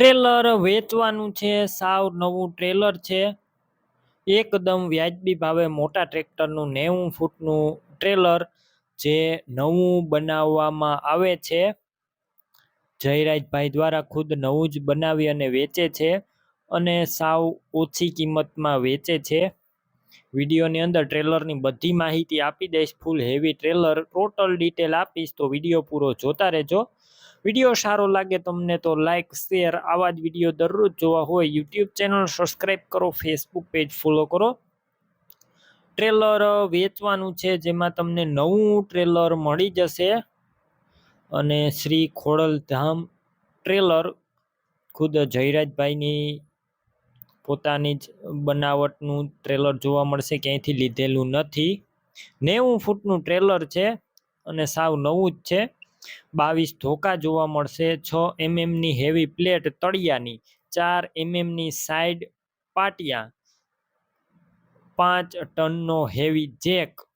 Trailer વેચવાનું છે, સાવ નવું ટ્રેલર છે. એકદમ વ્યાજબી ભાવે મોટા ટ્રેક્ટરનું નેવું ફૂટનું ટ્રેલર જે નવું બનાવવામાં આવે છે. જયરાજભાઈ દ્વારા ખુદ નવું જ બનાવી અને વેચે છે અને સાવ ઓછી કિંમતમાં વેચે છે. વિડીયોની અંદર ટ્રેલરની બધી માહિતી આપી દઈશ, full heavy trailer, total detail આપીશ, તો વીડિયો પૂરો જોતા રહેજો. વીડિયો સારો લાગે તમને તો લાઇક શેર આવા જ વીડિયો દરરોજ જોવા હોય યુટ્યુબ ચેનલ સબસ્ક્રાઈબ કરો ફેસબુક પેજ ફોલો કરો. ટ્રેલર વેચવાનું છે, જેમાં તમને નવું ટ્રેલર મળી જશે. અને શ્રી ખોડલધામ ટ્રેલર ખુદ જયરાજભાઈની પોતાની જ બનાવટનું ટ્રેલર જોવા મળશે, ક્યાંયથી લીધેલું નથી. નેવું ફૂટનું ટ્રેલર છે અને સાવ નવું જ છે. બાવીસ ધોકા જોવા મળશે, છ એમએમની હેવી પ્લેટ તળિયાની, ચાર એમએમની સાઈડ પાટિયા, પાંચ ટનનો હેવી જેક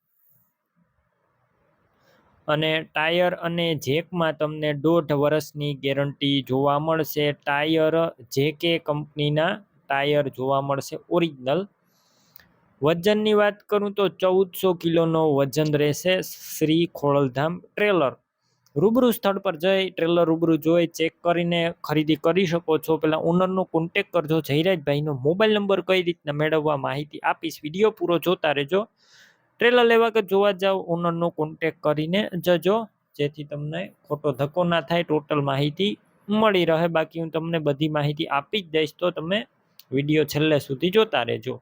અને ટાયર અને જેકમાં તમને દોઢ વર્ષની ગેરંટી જોવા મળશે. ટાયર જેકે કંપનીના ટાયર જોવા મળશે ઓરિજિનલ વજનની વાત કરું તો ચૌદસો કિલોનો વજન રહેશે શ્રી ખોળલધામ ટ્રેલર રૂબરૂ સ્થળ પર જઈ ટ્રેલર રૂબરૂ જોઈ ચેક કરીને ખરીદી કરી શકો છો. પહેલાં ઓનરનો કોન્ટેક કરજો. જયરાજભાઈનો મોબાઈલ નંબર કઈ રીતના મેળવવા માહિતી આપીશ. વીડિયો પૂરો જોતા રહેજો. ટ્રેલર લેવા કે જોવા જાવ ઓનરનો કોન્ટેક કરીને જજો. જેથી તમને ખોટો ધક્કો ના થાય ટોટલ માહિતી મળી રહે. બાકી હું તમને બધી માહિતી આપી જ દઈશ, તો તમે વીડિયો છેલ્લે સુધી જોતા રહેજો.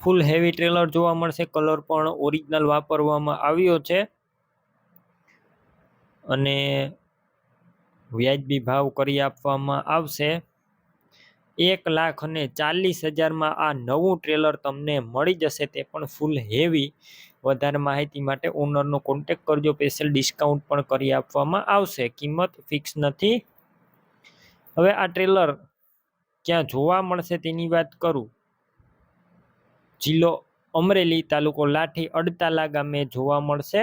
ફૂલ હેવી ટ્રેલર જોવા મળશે. કલર પણ ઓરિજિનલ વાપરવામાં આવ્યો છે. અને વ્યાજબી ભાવ કરી આપવામાં આવશે. એક લાખ અને ચાલીસ હજારમાં આ નવું ટ્રેલર તમને મળી જશે તે પણ ફૂલ હેવી વધારે માહિતી માટે ઓનરનો કોન્ટેક કરજો. સ્પેશિયલ ડિસ્કાઉન્ટ પણ કરી આપવામાં આવશે. કિંમત ફિક્સ નથી. હવે આ ટ્રેલર ક્યાં જોવા મળશે તેની વાત કરું. જિલ્લો અમરેલી તાલુકો લાઠી અડતાલા ગામે જોવા મળશે.